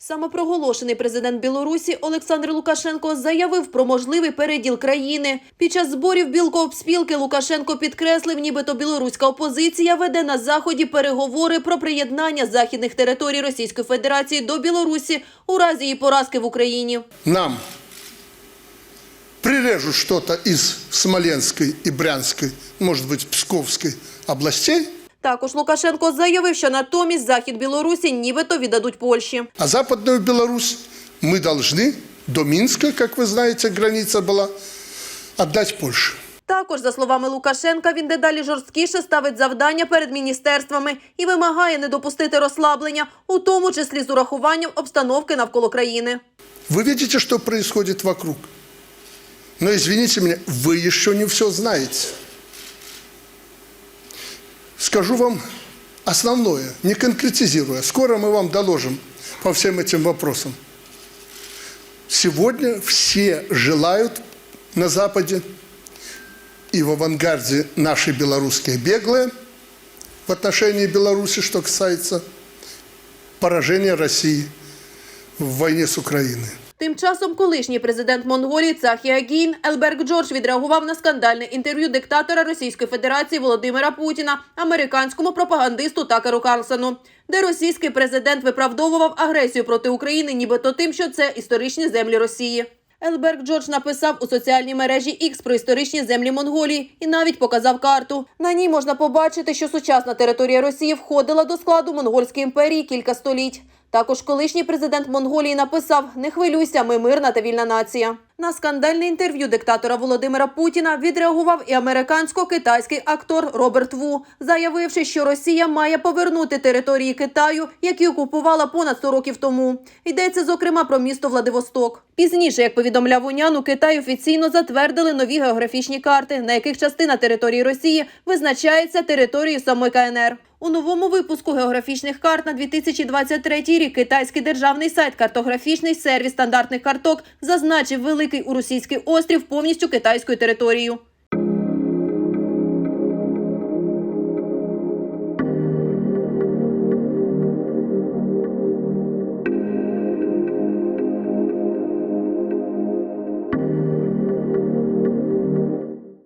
Самопроголошений президент Білорусі Олександр Лукашенко заявив про можливий переділ країни. Під час зборів білкообспілки Лукашенко підкреслив, нібито білоруська опозиція веде на заході переговори про приєднання західних територій Російської Федерації до Білорусі у разі її поразки в Україні. нам прирежут что-то из Смоленской и Брянской, может быть, Псковской областей, Також Лукашенко заявив, що натомість захід Білорусі нібито віддадуть Польщі. а Западную Беларусь мы должны до Минска, как вы знаете, граница была, отдать Польше. Також, за словами Лукашенка, він дедалі жорсткіше ставить завдання перед міністерствами і вимагає не допустити розслаблення, у тому числі з урахуванням обстановки навколо країни. Вы видите, что происходит вокруг. Но извините меня, вы еще не все знаете. Скажу вам основное, не конкретизируя. Скоро мы вам доложим по всем этим вопросам. Сегодня все желают на Западе и в авангарде наши белорусские беглые в отношении Беларуси, что касается поражения России в войне с Украиной. Тим часом колишній президент Монголії Цахі Агін Елберг Джордж відреагував на скандальне інтерв'ю диктатора Російської Федерації Володимира Путіна американському пропагандисту Такеру Карлсону, де російський президент виправдовував агресію проти України, нібито тим, що це історичні землі Росії. Елберг Джордж написав у соціальній мережі X про історичні землі Монголії і навіть показав карту. На ній можна побачити, що сучасна територія Росії входила до складу Монгольської імперії кілька століть. Також колишній президент Монголії написав: Не хвилюйся, ми мирна та вільна нація. На скандальне інтерв'ю диктатора Володимира Путіна відреагував і американсько-китайський актор Роберт Ву, заявивши, що Росія має повернути території Китаю, які окупувала понад 100 років тому. Йдеться зокрема про місто Владивосток. Пізніше, як повідомляв Унян, у Китаї офіційно затвердили нові географічні карти, на яких частина території Росії визначається територією самої КНР. У новому випуску географічних карт на 2023 рік китайський державний сайт Картографічний сервіс стандартних карток зазначив великий у російський острів повністю китайською територією.